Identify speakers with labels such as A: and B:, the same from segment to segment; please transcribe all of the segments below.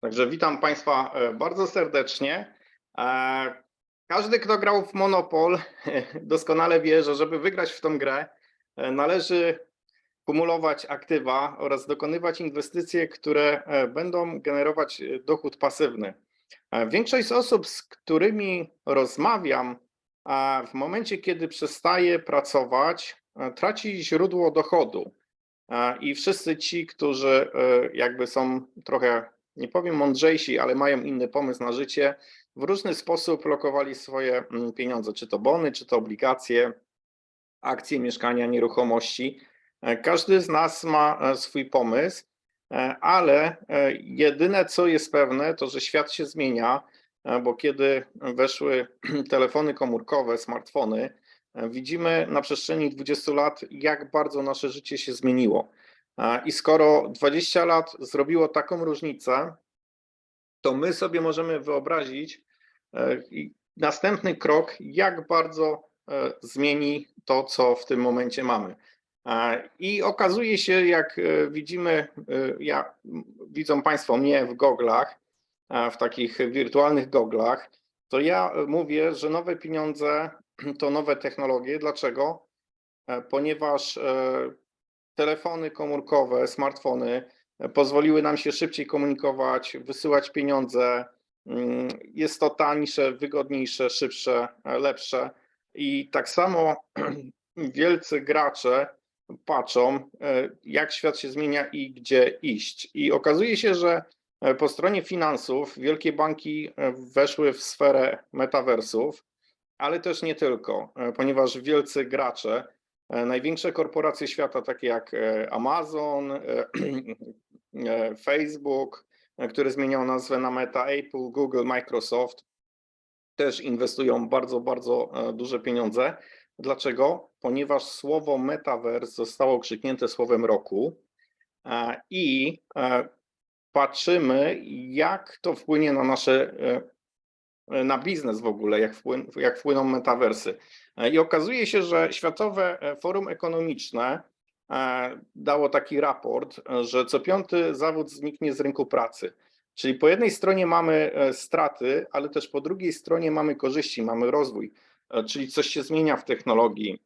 A: Także witam Państwa e, bardzo serdecznie. E, Każdy, kto grał w Monopol, doskonale wie, że żeby wygrać w tą grę, e, należy kumulować aktywa oraz dokonywać inwestycje, które będą generować dochód pasywny. Większość osób, z którymi rozmawiam, w momencie, kiedy przestaje pracować, traci źródło dochodu. I wszyscy ci, którzy jakby są trochę, nie powiem mądrzejsi, ale mają inny pomysł na życie, w różny sposób lokowali swoje mm, pieniądze, czy to bony, czy to obligacje, akcje, mieszkania, nieruchomości. E, Każdy z nas ma e, swój pomysł, e, ale jedyne co jest pewne, to że świat się zmienia, bo kiedy weszły telefony komórkowe, smartfony, widzimy na przestrzeni 20 lat, jak bardzo nasze życie się zmieniło. I skoro 20 lat zrobiło taką różnicę, to my sobie możemy wyobrazić e, następny krok, jak bardzo e, zmieni to, co w tym momencie mamy. I okazuje się, jak e, widzimy, ja, widzą Państwo mnie w goglach, w takich wirtualnych goglach, to ja mówię, że nowe pieniądze to nowe technologie. Dlaczego? Ponieważ telefony komórkowe, smartfony e, pozwoliły nam się szybciej komunikować, wysyłać pieniądze. Mm, Jest to tańsze, wygodniejsze, szybsze, e, lepsze. I tak samo wielcy gracze patrzą, e, jak świat się zmienia i gdzie iść. I okazuje się, że po stronie finansów wielkie banki weszły w sferę metaversów, ale też nie tylko, ponieważ wielcy gracze, największe korporacje świata, takie jak e, Amazon, e, e, Facebook, e, który zmieniał nazwę na Meta, Apple, Google, Microsoft, też inwestują bardzo, bardzo e, duże pieniądze. Dlaczego? Ponieważ słowo metaverse zostało krzyknięte słowem roku e, i e, patrzymy, jak to wpłynie na nasze, e, na biznes w ogóle, jak, wpłyn, jak wpłyną metaversy. I okazuje się, że Światowe e, Forum Ekonomiczne e, dało taki raport, e, że co piąty zawód zniknie z rynku pracy. Czyli po jednej stronie mamy straty, ale też po drugiej stronie mamy korzyści, mamy rozwój, czyli coś się zmienia w technologii.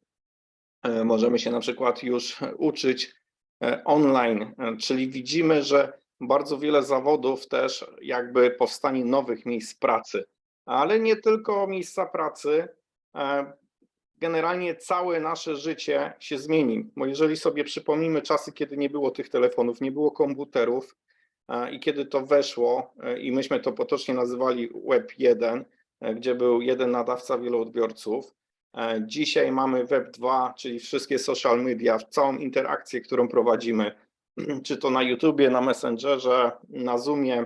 A: Możemy się na przykład już uczyć online, czyli widzimy, że bardzo wiele zawodów też jakby powstanie nowych miejsc pracy, ale nie tylko miejsca pracy. e, Generalnie całe nasze życie się zmieni, bo jeżeli sobie przypomnimy czasy, kiedy nie było tych telefonów, nie było komputerów, E, I kiedy to weszło, e, i myśmy to potocznie nazywali Web 1, e, gdzie był jeden nadawca, wielu odbiorców. Dzisiaj mamy Web 2, czyli wszystkie social media, całą interakcję, którą prowadzimy, czy to na YouTubie, na Messengerze, na Zoomie.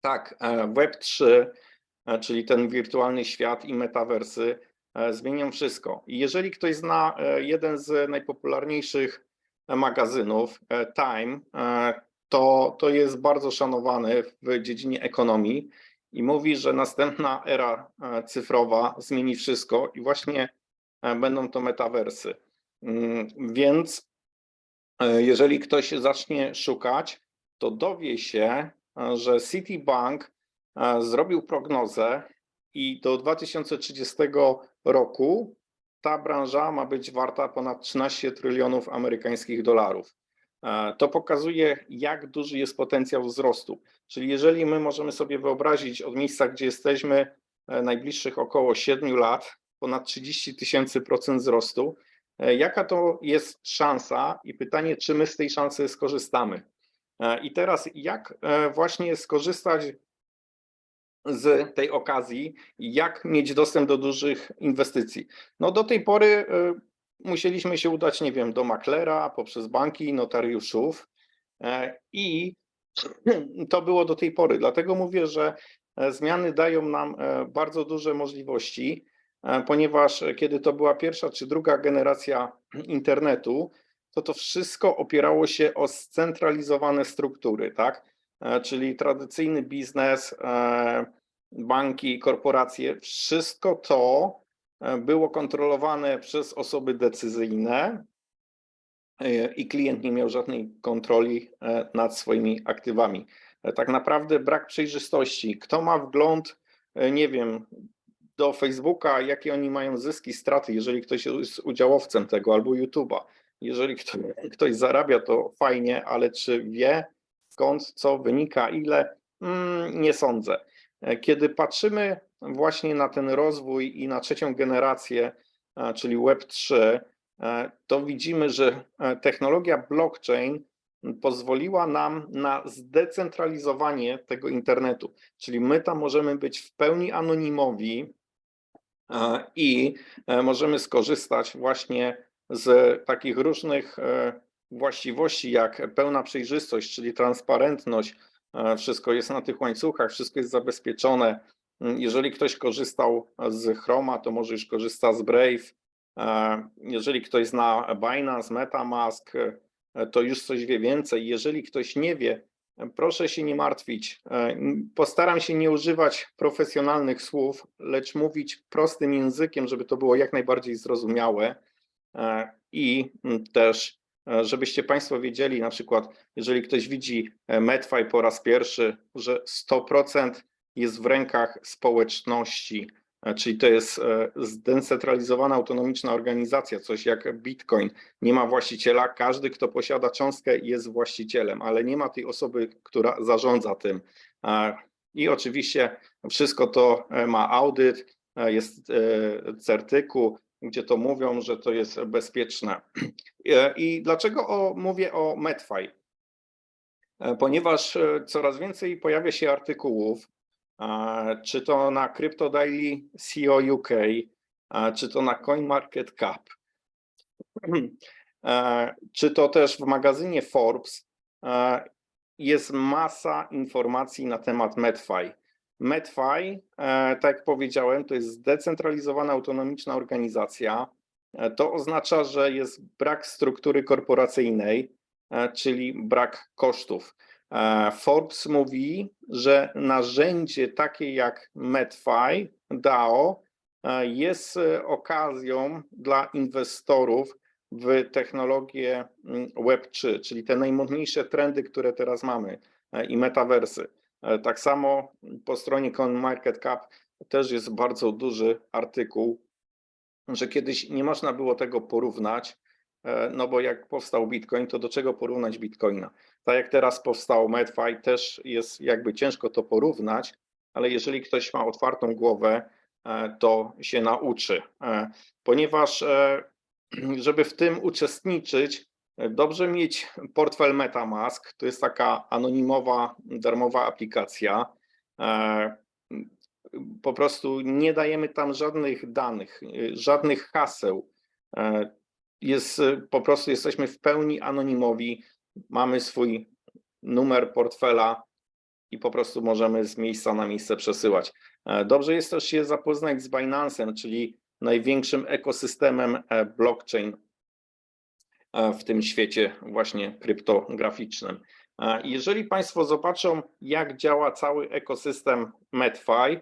A: Tak, Web 3, e, czyli ten wirtualny świat i metaversy e, zmienią wszystko. I jeżeli ktoś zna e, jeden z najpopularniejszych e, magazynów, e, Time, e, to, to jest bardzo szanowany w dziedzinie ekonomii i mówi, że następna era e, cyfrowa zmieni wszystko i właśnie e, będą to metaversy. Mm, Więc e, jeżeli ktoś zacznie szukać, to dowie się, e, że Citibank e, zrobił prognozę i do 2030 roku ta branża ma być warta ponad 13 trylionów amerykańskich dolarów. To pokazuje, jak duży jest potencjał wzrostu. Czyli jeżeli my możemy sobie wyobrazić od miejsca, gdzie jesteśmy, e, najbliższych około 7 lat, ponad 30 tysięcy procent wzrostu, e, jaka to jest szansa i pytanie, czy my z tej szansy skorzystamy. E, I teraz, jak właśnie skorzystać z tej okazji, jak mieć dostęp do dużych inwestycji? No do tej pory e, musieliśmy się udać, nie wiem, do maklera, poprzez banki, notariuszów e, i to było do tej pory. Dlatego mówię, że e, zmiany dają nam e, bardzo duże możliwości, ponieważ kiedy to była pierwsza czy druga generacja internetu, to to wszystko opierało się o scentralizowane struktury, tak? E, Czyli tradycyjny biznes, e, banki, korporacje, wszystko to e, było kontrolowane przez osoby decyzyjne i klient nie miał żadnej kontroli nad swoimi aktywami. tak naprawdę brak przejrzystości. Kto ma wgląd, nie wiem, do Facebooka, jakie oni mają zyski, straty, jeżeli ktoś jest udziałowcem tego albo YouTube'a. Jeżeli ktoś, ktoś zarabia, to fajnie, ale czy wie skąd, co wynika, ile? Mm, nie sądzę. E, Kiedy patrzymy właśnie na ten rozwój i na trzecią generację, e, czyli Web3, e, to widzimy, że technologia blockchain pozwoliła nam na zdecentralizowanie tego internetu. Czyli my tam możemy być w pełni anonimowi i możemy skorzystać właśnie z takich różnych właściwości, jak pełna przejrzystość, czyli transparentność. e, Wszystko jest na tych łańcuchach, wszystko jest zabezpieczone. Mm, Jeżeli ktoś korzystał z Chroma, to może już korzysta z Brave. E, Jeżeli ktoś zna Binance, MetaMask, e, to już coś wie więcej. Jeżeli ktoś nie wie, proszę się nie martwić. Postaram się nie używać profesjonalnych słów, lecz mówić prostym językiem, żeby to było jak najbardziej zrozumiałe. I mm, też, żebyście Państwo wiedzieli, na przykład, jeżeli ktoś widzi e, Medfy po raz pierwszy, że 100% jest w rękach społeczności, e, czyli to jest e, zdecentralizowana, autonomiczna organizacja, coś jak Bitcoin. Nie ma właściciela, każdy, kto posiada cząstkę, jest właścicielem, ale nie ma tej osoby, która zarządza tym. E, I oczywiście wszystko to e, ma audyt, e, jest e, certyku, gdzie to mówią, że to jest bezpieczne. E, I dlaczego o, mówię o Medfy? E, Ponieważ e, coraz więcej pojawia się artykułów, czy to na Crypto Daily CEO UK, czy to na CoinMarketCap, czy to też w magazynie Forbes, jest masa informacji na temat Medfy. Medfy, e, tak jak powiedziałem, to jest zdecentralizowana, autonomiczna organizacja. E, To oznacza, że jest brak struktury korporacyjnej, e, czyli brak kosztów. Forbes mówi, że narzędzie takie jak Medfy, DAO, jest okazją dla inwestorów w technologię mm, Web3, czyli te najmodniejsze trendy, które teraz mamy i metaversy. E, Tak samo po stronie CoinMarketCap też jest bardzo duży artykuł, że kiedyś nie można było tego porównać, e, no bo jak powstał Bitcoin, to do czego porównać Bitcoina? Tak jak teraz powstał Medfy, też jest jakby ciężko to porównać, ale jeżeli ktoś ma otwartą głowę, e, to się nauczy, ponieważ żeby w tym uczestniczyć, dobrze mieć portfel MetaMask, to jest taka anonimowa, darmowa aplikacja. E, Po prostu nie dajemy tam żadnych danych, żadnych haseł. E, Jest, po prostu jesteśmy w pełni anonimowi, mamy swój numer portfela i po prostu możemy z miejsca na miejsce przesyłać. E, Dobrze jest też się zapoznać z Binance'em, czyli największym ekosystemem blockchain w tym świecie właśnie kryptograficznym. E, Jeżeli Państwo zobaczą, jak działa cały ekosystem Medfy, e,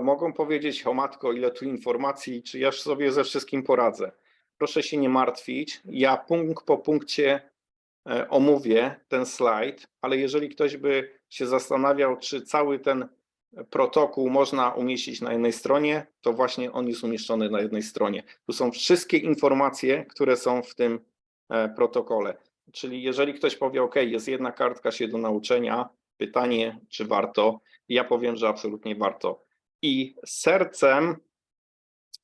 A: mogą powiedzieć, o matko, ile tu informacji, czy ja sobie ze wszystkim poradzę. Proszę się nie martwić, ja punkt po punkcie e, omówię ten slajd, ale jeżeli ktoś by się zastanawiał, czy cały ten protokół można umieścić na jednej stronie, to właśnie on jest umieszczony na jednej stronie. Tu są wszystkie informacje, które są w tym e, protokole. Czyli jeżeli ktoś powie, OK, jest jedna kartka się do nauczenia, pytanie, czy warto, ja powiem, że absolutnie warto. I sercem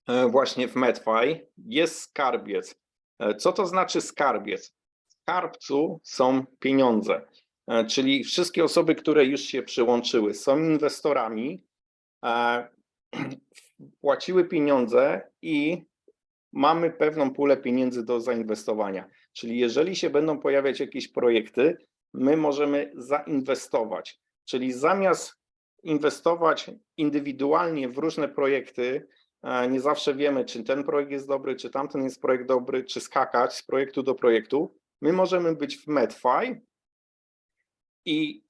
A: e, właśnie w Medfy jest skarbiec. E, Co to znaczy skarbiec? W skarbcu są pieniądze. E, czyli wszystkie osoby, które już się przyłączyły, są inwestorami, e, płaciły pieniądze i mamy pewną pulę pieniędzy do zainwestowania. Czyli jeżeli się będą pojawiać jakieś projekty, my możemy zainwestować. Czyli zamiast inwestować indywidualnie w różne projekty, e, nie zawsze wiemy, czy ten projekt jest dobry, czy tamten jest projekt dobry, czy skakać z projektu do projektu. My możemy być w Medfy, i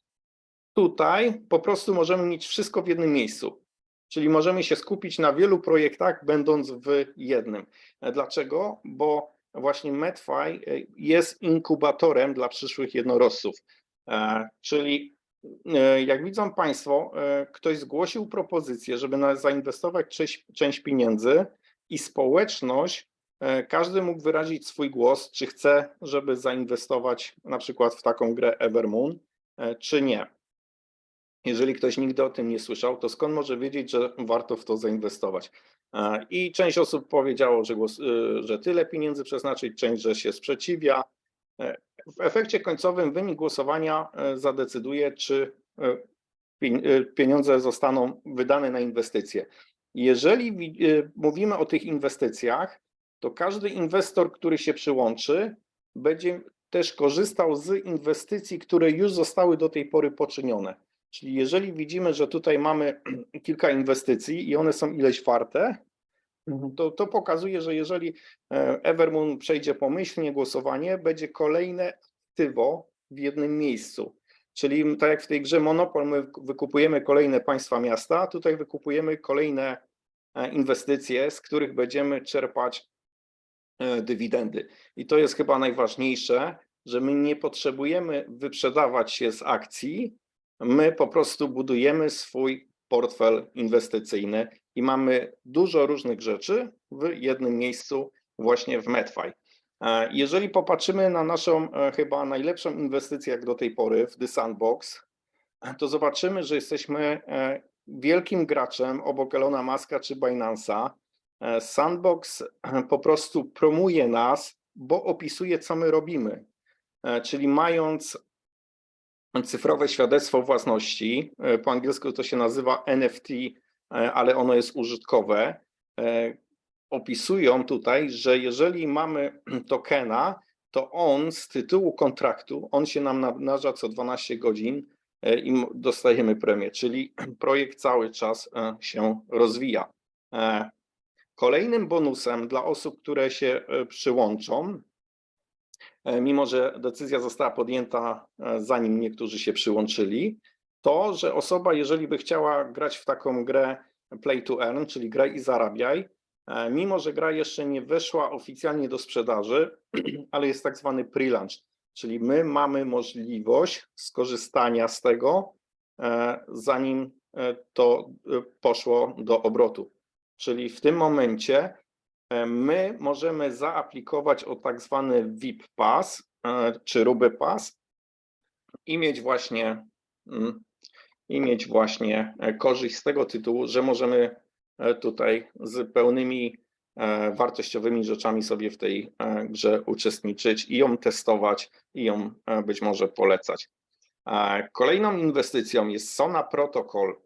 A: tutaj po prostu możemy mieć wszystko w jednym miejscu. Czyli możemy się skupić na wielu projektach, będąc w jednym. Dlaczego? Bo właśnie Medfy e, jest inkubatorem dla przyszłych jednorożców. E, Czyli e, jak widzą Państwo, ktoś zgłosił propozycję, żeby zainwestować część, część pieniędzy i społeczność, każdy mógł wyrazić swój głos, czy chce, żeby zainwestować na przykład w taką grę Evermoon, czy nie. Jeżeli ktoś nigdy o tym nie słyszał, to skąd może wiedzieć, że warto w to zainwestować? I część osób powiedziało, że, głos, e, że tyle pieniędzy przeznaczyć, część, że się sprzeciwia. E, W efekcie końcowym wynik głosowania e, zadecyduje, czy e, pien- pieniądze zostaną wydane na inwestycje. Jeżeli wi- mówimy o tych inwestycjach, to każdy inwestor, który się przyłączy, będzie też korzystał z inwestycji, które już zostały do tej pory poczynione. Czyli jeżeli widzimy, że tutaj mamy kilka inwestycji i one są ileś warte, to, to pokazuje, że jeżeli e, Evermoon przejdzie pomyślnie głosowanie, będzie kolejne aktywo w jednym miejscu. Czyli tak jak w tej grze Monopol, my wykupujemy kolejne państwa miasta, tutaj wykupujemy kolejne e, inwestycje, z których będziemy czerpać e, dywidendy. I to jest chyba najważniejsze, że my nie potrzebujemy wyprzedawać się z akcji, my po prostu budujemy swój portfel inwestycyjny i mamy dużo różnych rzeczy w jednym miejscu, właśnie w Medfy. E, Jeżeli popatrzymy na naszą e, chyba najlepszą inwestycję jak do tej pory w The Sandbox, to zobaczymy, że jesteśmy e, wielkim graczem obok Elona Muska czy Binance'a. E, Sandbox e, po prostu promuje nas, bo opisuje, co my robimy. E, Czyli mając cyfrowe świadectwo własności, e, po angielsku to się nazywa NFT, e, ale ono jest użytkowe, e, opisują tutaj, że jeżeli mamy tokena, to on z tytułu kontraktu, on się nam namnaża co 12 godzin i dostajemy premię, czyli projekt cały czas się rozwija. Kolejnym bonusem dla osób, które się przyłączą, mimo że decyzja została podjęta e, zanim niektórzy się przyłączyli, to, że osoba, jeżeli by chciała grać w taką grę play to earn, czyli graj i zarabiaj, e, mimo że gra jeszcze nie weszła oficjalnie do sprzedaży, ale jest tak zwany pre-launch, czyli my mamy możliwość skorzystania z tego, e, zanim e, to e, poszło do obrotu. Czyli w tym momencie e, my możemy zaaplikować o tak zwany VIP Pass e, czy Ruby Pass i mieć właśnie mm, i mieć właśnie e, korzyść z tego tytułu, że możemy e, tutaj z pełnymi e, wartościowymi rzeczami sobie w tej e, grze uczestniczyć i ją testować i ją e, być może polecać. E, Kolejną inwestycją jest Sona Protocol.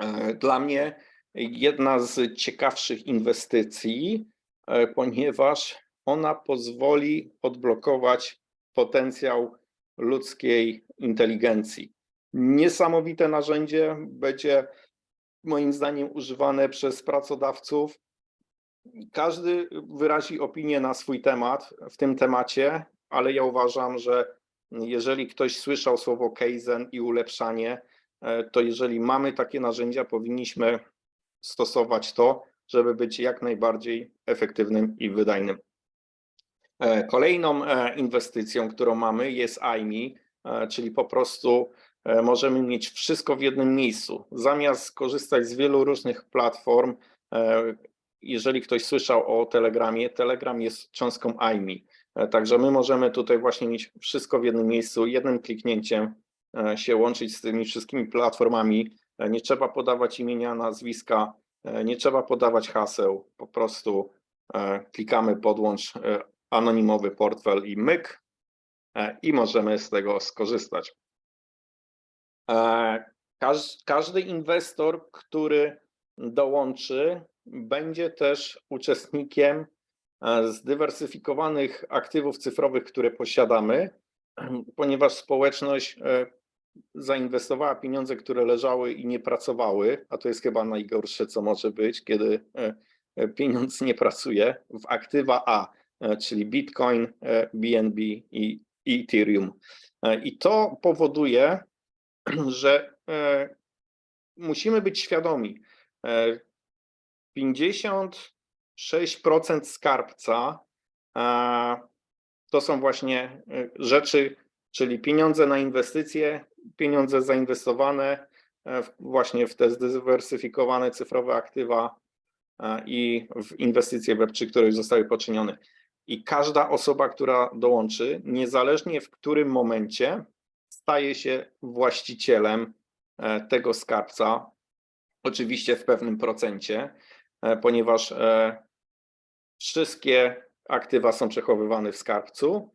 A: E, Dla mnie jedna z ciekawszych inwestycji, e, ponieważ ona pozwoli odblokować potencjał ludzkiej inteligencji. Niesamowite narzędzie będzie moim zdaniem używane przez pracodawców. Każdy wyrazi opinię na swój temat w tym temacie, ale ja uważam, że jeżeli ktoś słyszał słowo kaizen i ulepszanie, e, to jeżeli mamy takie narzędzia, powinniśmy stosować to, żeby być jak najbardziej efektywnym i wydajnym. E, Kolejną e, inwestycją, którą mamy jest IMI, e, czyli po prostu możemy mieć wszystko w jednym miejscu. Zamiast korzystać z wielu różnych platform, jeżeli ktoś słyszał o Telegramie, Telegram jest cząstką IMI. Także my możemy tutaj właśnie mieć wszystko w jednym miejscu, jednym kliknięciem się łączyć z tymi wszystkimi platformami. Nie trzeba podawać imienia, nazwiska, e, nie trzeba podawać haseł, po prostu e, klikamy podłącz e, anonimowy portfel i myk i możemy z tego skorzystać. Każ- Każdy inwestor, który dołączy, będzie też uczestnikiem zdywersyfikowanych aktywów cyfrowych, które posiadamy, ponieważ społeczność zainwestowała pieniądze, które leżały i nie pracowały, a to jest chyba najgorsze, co może być, kiedy e, e, pieniądz nie pracuje, w aktywa A, e, czyli Bitcoin, BNB i Ethereum. I to powoduje, że musimy być świadomi. e, 56% skarbca to są właśnie rzeczy, czyli pieniądze na inwestycje, pieniądze zainwestowane e, właśnie w te zdywersyfikowane cyfrowe aktywa e, i w inwestycje Web3, które już zostały poczynione. I każda osoba, która dołączy, niezależnie w którym momencie, staje się właścicielem e, tego skarbca, oczywiście w pewnym procencie, ponieważ wszystkie aktywa są przechowywane w skarbcu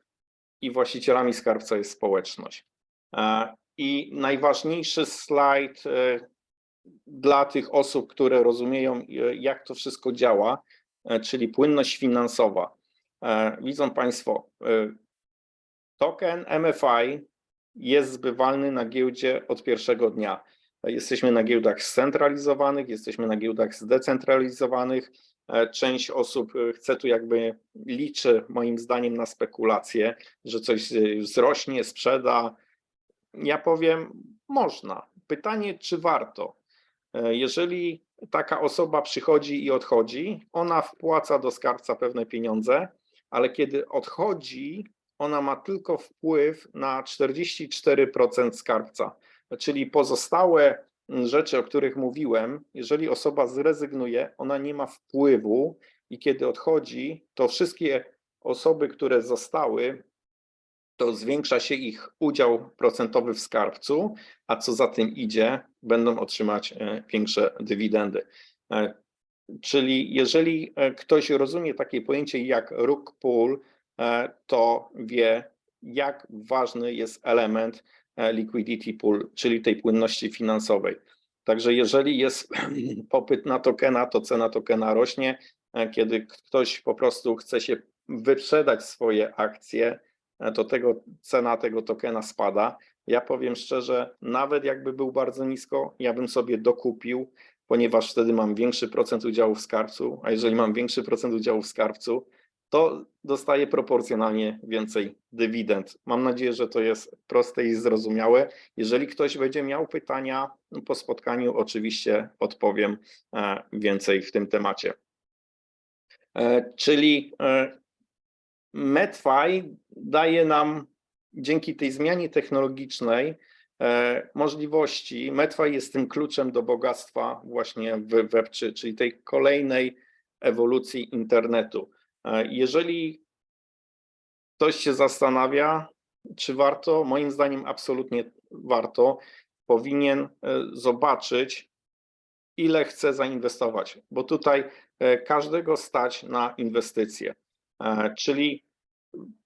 A: i właścicielami skarbca jest społeczność. I najważniejszy slajd e, dla tych osób, które rozumieją, e, jak to wszystko działa, e, czyli płynność finansowa. Widzą Państwo, token MFI jest zbywalny na giełdzie od pierwszego dnia. Jesteśmy na giełdach scentralizowanych, jesteśmy na giełdach zdecentralizowanych. Część osób chce tu jakby liczy moim zdaniem na spekulacje, że coś wzrośnie, sprzeda. Ja powiem, można. Pytanie, czy warto? E, Jeżeli taka osoba przychodzi i odchodzi, ona wpłaca do skarbca pewne pieniądze, ale kiedy odchodzi, ona ma tylko wpływ na 44% skarbca. Czyli pozostałe mm, rzeczy, o których mówiłem, jeżeli osoba zrezygnuje, ona nie ma wpływu i kiedy odchodzi, to wszystkie osoby, które zostały, to zwiększa się ich udział procentowy w skarbcu, a co za tym idzie, będą otrzymać e, większe dywidendy. E, Czyli jeżeli e, ktoś rozumie takie pojęcie jak rug pull, e, to wie, jak ważny jest element liquidity pool, czyli tej płynności finansowej. Także jeżeli jest popyt na tokena, to cena tokena rośnie. Kiedy ktoś po prostu chce się wyprzedać swoje akcje, to tego, cena tego tokena spada. Ja powiem szczerze, nawet jakby był bardzo nisko, ja bym sobie dokupił, ponieważ wtedy mam większy procent udziału w skarbcu, a jeżeli mam większy procent udziału w skarbcu, to dostaję proporcjonalnie więcej dywidend. Mam nadzieję, że to jest proste i zrozumiałe. Jeżeli ktoś będzie miał pytania po spotkaniu, oczywiście odpowiem e, więcej w tym temacie. E, Czyli e, MedFi daje nam dzięki tej zmianie technologicznej e, możliwości. MedFi jest tym kluczem do bogactwa właśnie w Web3, czyli tej kolejnej ewolucji internetu. E, Jeżeli ktoś się zastanawia, czy warto, moim zdaniem absolutnie warto, powinien e, zobaczyć, ile chce zainwestować, bo tutaj każdego stać na inwestycje. E, Czyli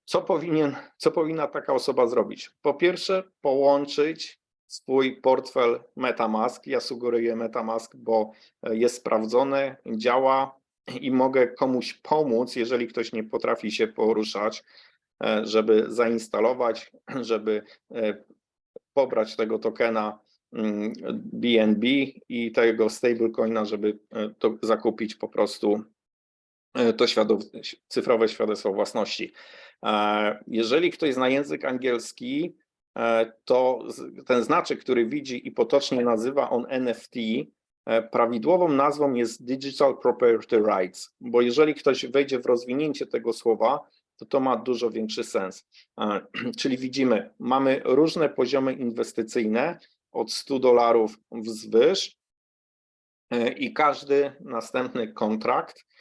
A: co powinien, co powinna taka osoba zrobić? Po pierwsze, połączyć swój portfel MetaMask. Ja sugeruję MetaMask, bo e, jest sprawdzony, działa i mogę komuś pomóc, jeżeli ktoś nie potrafi się poruszać, e, żeby zainstalować, żeby pobrać tego tokena mm, BNB i tego stablecoina, żeby to zakupić po prostu to świadow- cyfrowe świadectwo własności. E, Jeżeli ktoś zna język angielski, e, to ten znaczek, który widzi i potocznie nazywa on NFT, e, prawidłową nazwą jest Digital Property Rights, bo jeżeli ktoś wejdzie w rozwinięcie tego słowa, to to ma dużo większy sens. E, Czyli widzimy, mamy różne poziomy inwestycyjne od 100 dolarów wzwyż e, i każdy następny kontrakt, e,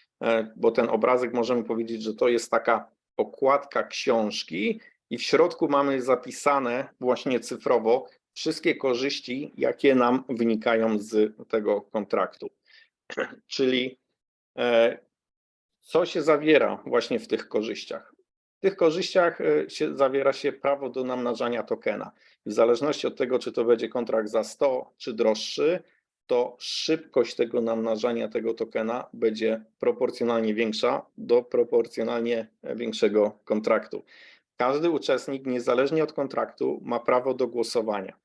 A: bo ten obrazek możemy powiedzieć, że to jest taka okładka książki i w środku mamy zapisane właśnie cyfrowo wszystkie korzyści, jakie nam wynikają z tego kontraktu. Czyli e, co się zawiera właśnie w tych korzyściach? W tych korzyściach e, się, zawiera się prawo do namnażania tokena. W zależności od tego, czy to będzie kontrakt za 100 czy droższy, to szybkość tego namnażania tego tokena będzie proporcjonalnie większa do proporcjonalnie większego kontraktu. Każdy uczestnik, niezależnie od kontraktu, ma prawo do głosowania.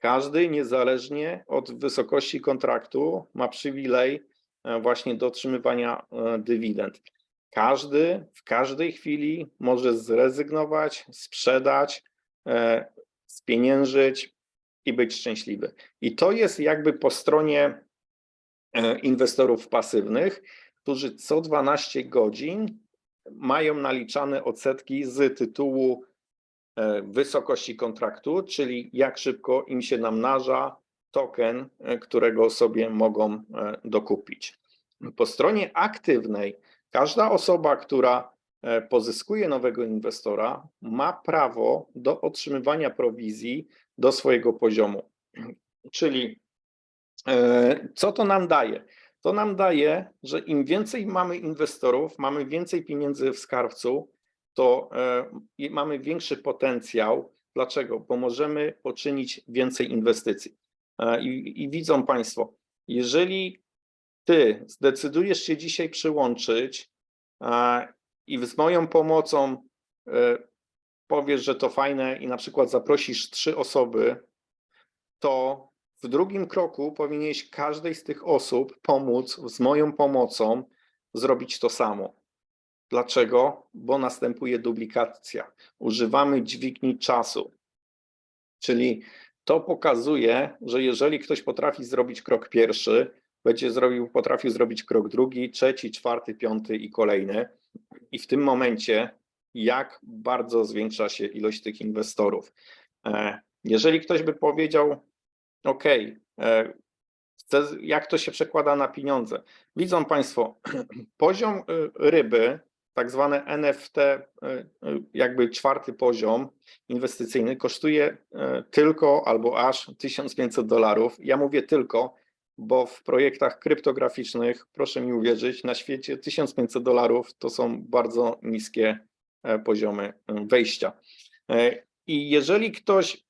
A: Każdy, niezależnie od wysokości kontraktu, ma przywilej e, właśnie do otrzymywania e, dywidend. Każdy w każdej chwili może zrezygnować, sprzedać, e, spieniężyć i być szczęśliwy. I to jest jakby po stronie e, inwestorów pasywnych, którzy co 12 godzin mają naliczane odsetki z tytułu e, wysokości kontraktu, czyli jak szybko im się namnaża token, e, którego sobie mogą dokupić. Po stronie aktywnej każda osoba, która pozyskuje nowego inwestora, ma prawo do otrzymywania prowizji do swojego poziomu. Czyli e, co to nam daje? To nam daje, że im więcej mamy inwestorów, mamy więcej pieniędzy w skarbcu, to e, mamy większy potencjał. Dlaczego? Bo możemy poczynić więcej inwestycji. E, I, I widzą Państwo, jeżeli Ty zdecydujesz się dzisiaj przyłączyć e, i z moją pomocą e, powiesz, że to fajne i na przykład zaprosisz trzy osoby, to w drugim kroku powinieneś każdej z tych osób pomóc z moją pomocą zrobić to samo. Dlaczego? Bo następuje duplikacja. Używamy dźwigni czasu. Czyli to pokazuje, że jeżeli ktoś potrafi zrobić krok pierwszy, będzie zrobił, potrafił zrobić krok drugi, trzeci, czwarty, piąty i kolejny. I w tym momencie, jak bardzo zwiększa się ilość tych inwestorów. E, Jeżeli ktoś by powiedział, OK, jak to się przekłada na pieniądze? Widzą Państwo, poziom y, ryby, tak zwane NFT, jakby czwarty poziom inwestycyjny, kosztuje tylko albo aż 1500 dolarów. Ja mówię tylko, bo w projektach kryptograficznych, proszę mi uwierzyć, na świecie 1500 dolarów to są bardzo niskie e, poziomy e, wejścia. E, I jeżeli ktoś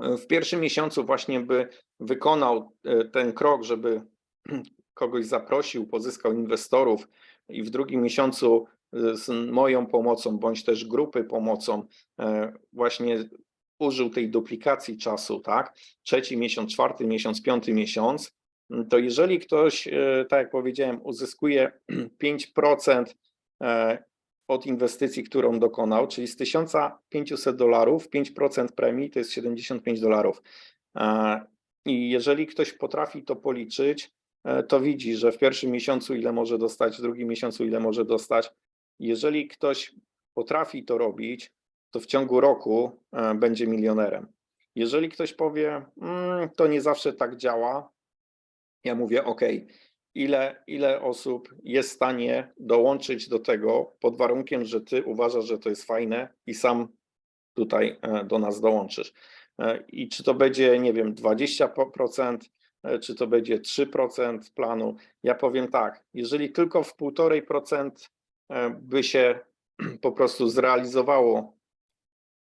A: w pierwszym miesiącu właśnie by wykonał ten krok, żeby kogoś zaprosił, pozyskał inwestorów i w drugim miesiącu z moją pomocą, bądź też grupy pomocą właśnie użył tej duplikacji czasu, tak? Trzeci miesiąc, czwarty miesiąc, piąty miesiąc, to jeżeli ktoś, e, tak jak powiedziałem, uzyskuje 5% e, od inwestycji, którą dokonał, czyli z 1500 dolarów, 5% premii to jest 75 dolarów. E, I jeżeli ktoś potrafi to policzyć, to widzi, że w pierwszym miesiącu ile może dostać, w drugim miesiącu ile może dostać. Jeżeli ktoś potrafi to robić, to w ciągu roku będzie milionerem. Jeżeli ktoś powie, mm, to nie zawsze tak działa, ja mówię, OK, ile, ile osób jest w stanie dołączyć do tego pod warunkiem, że ty uważasz, że to jest fajne i sam tutaj e, do nas dołączysz. E, I czy to będzie, nie wiem, 20%, e, czy to będzie 3% planu. Ja powiem tak, jeżeli tylko w 1,5% by się po prostu zrealizowało,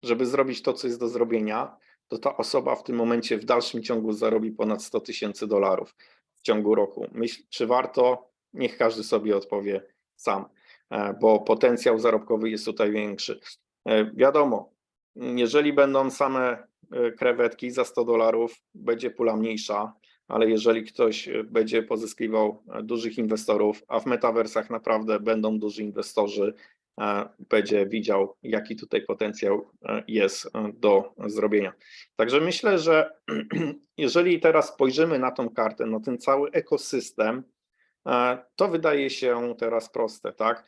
A: żeby zrobić to, co jest do zrobienia, to ta osoba w tym momencie w dalszym ciągu zarobi ponad 100 tysięcy dolarów w ciągu roku. Myśl, czy warto? Niech każdy sobie odpowie sam, e, bo potencjał zarobkowy jest tutaj większy. E, wiadomo, jeżeli będą same e, krewetki za 100 dolarów, będzie pula mniejsza, ale jeżeli ktoś będzie pozyskiwał dużych inwestorów, a w metaversach naprawdę będą duży inwestorzy, będzie widział, jaki tutaj potencjał jest do zrobienia. Także myślę, że jeżeli teraz spojrzymy na tą kartę, na ten cały ekosystem, to wydaje się teraz proste, tak?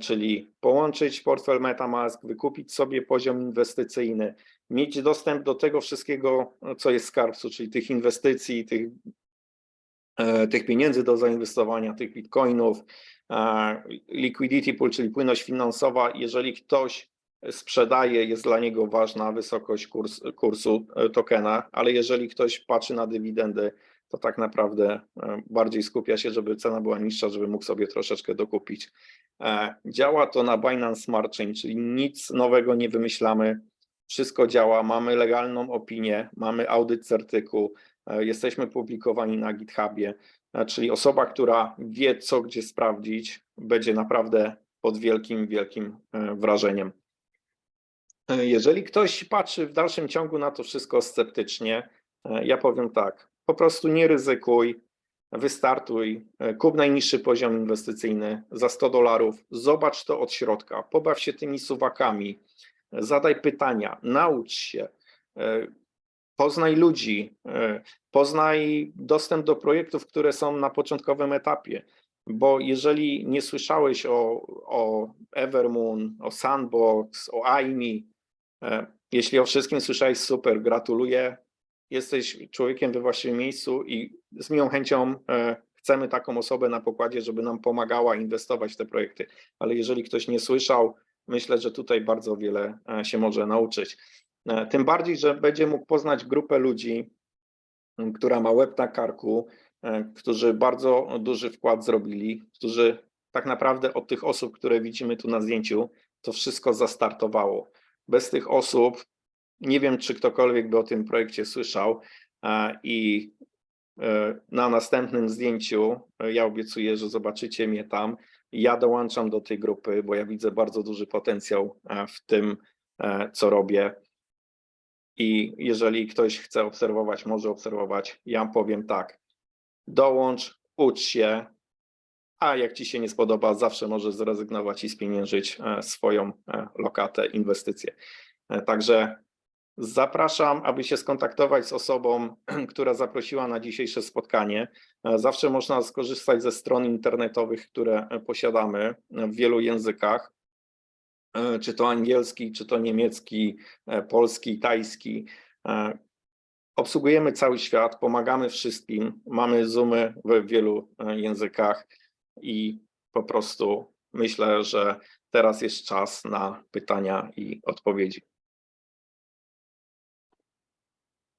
A: Czyli połączyć portfel MetaMask, wykupić sobie poziom inwestycyjny, mieć dostęp do tego wszystkiego, co jest w skarbcu, czyli tych inwestycji, tych, e, tych pieniędzy do zainwestowania, tych bitcoinów, liquidity pool, czyli płynność finansowa, jeżeli ktoś sprzedaje, jest dla niego ważna wysokość kurs, kursu e, tokena, ale jeżeli ktoś patrzy na dywidendy, to tak naprawdę e, bardziej skupia się, żeby cena była niższa, żeby mógł sobie troszeczkę dokupić. E, działa to na Binance Smart Chain, czyli nic nowego nie wymyślamy, wszystko działa, mamy legalną opinię, mamy audyt certyku, jesteśmy publikowani na GitHubie, czyli osoba, która wie, co gdzie sprawdzić, będzie naprawdę pod wielkim, wielkim wrażeniem. Jeżeli ktoś patrzy w dalszym ciągu na to wszystko sceptycznie, e, ja powiem tak, po prostu nie ryzykuj, wystartuj, e, kup najniższy poziom inwestycyjny za 100 dolarów, zobacz to od środka, pobaw się tymi suwakami, zadaj pytania, naucz się, e, poznaj ludzi, poznaj dostęp do projektów, które są na początkowym etapie. Bo jeżeli nie słyszałeś o, o Evermoon, o Sandbox, o AIMI, E, Jeśli o wszystkim słyszałeś, super, gratuluję. Jesteś człowiekiem we właściwym miejscu i z miłą chęcią e, chcemy taką osobę na pokładzie, żeby nam pomagała inwestować w te projekty. Ale jeżeli ktoś nie słyszał, myślę, że tutaj bardzo wiele e, się może nauczyć. E, Tym bardziej, że będzie mógł poznać grupę ludzi, która ma łeb na karku, e, którzy bardzo duży wkład zrobili, którzy tak naprawdę od tych osób, które widzimy tu na zdjęciu, to wszystko zastartowało. Bez tych osób nie wiem, czy ktokolwiek by o tym projekcie słyszał e, i na następnym zdjęciu ja obiecuję, że zobaczycie mnie tam. Ja dołączam do tej grupy, bo ja widzę bardzo duży potencjał w tym, co robię. I jeżeli ktoś chce obserwować, może obserwować, ja powiem tak. Dołącz, ucz się, a jak ci się nie spodoba, zawsze możesz zrezygnować i spieniężyć e, swoją e, lokatę, inwestycję. E, Także zapraszam, aby się skontaktować z osobą, która zaprosiła na dzisiejsze spotkanie. Zawsze można skorzystać ze stron internetowych, które posiadamy w wielu językach, czy to angielski, czy to niemiecki, e, polski, tajski. E, Obsługujemy cały świat, pomagamy wszystkim, mamy Zoomy w wielu e, językach i po prostu myślę, że teraz jest czas na pytania i odpowiedzi.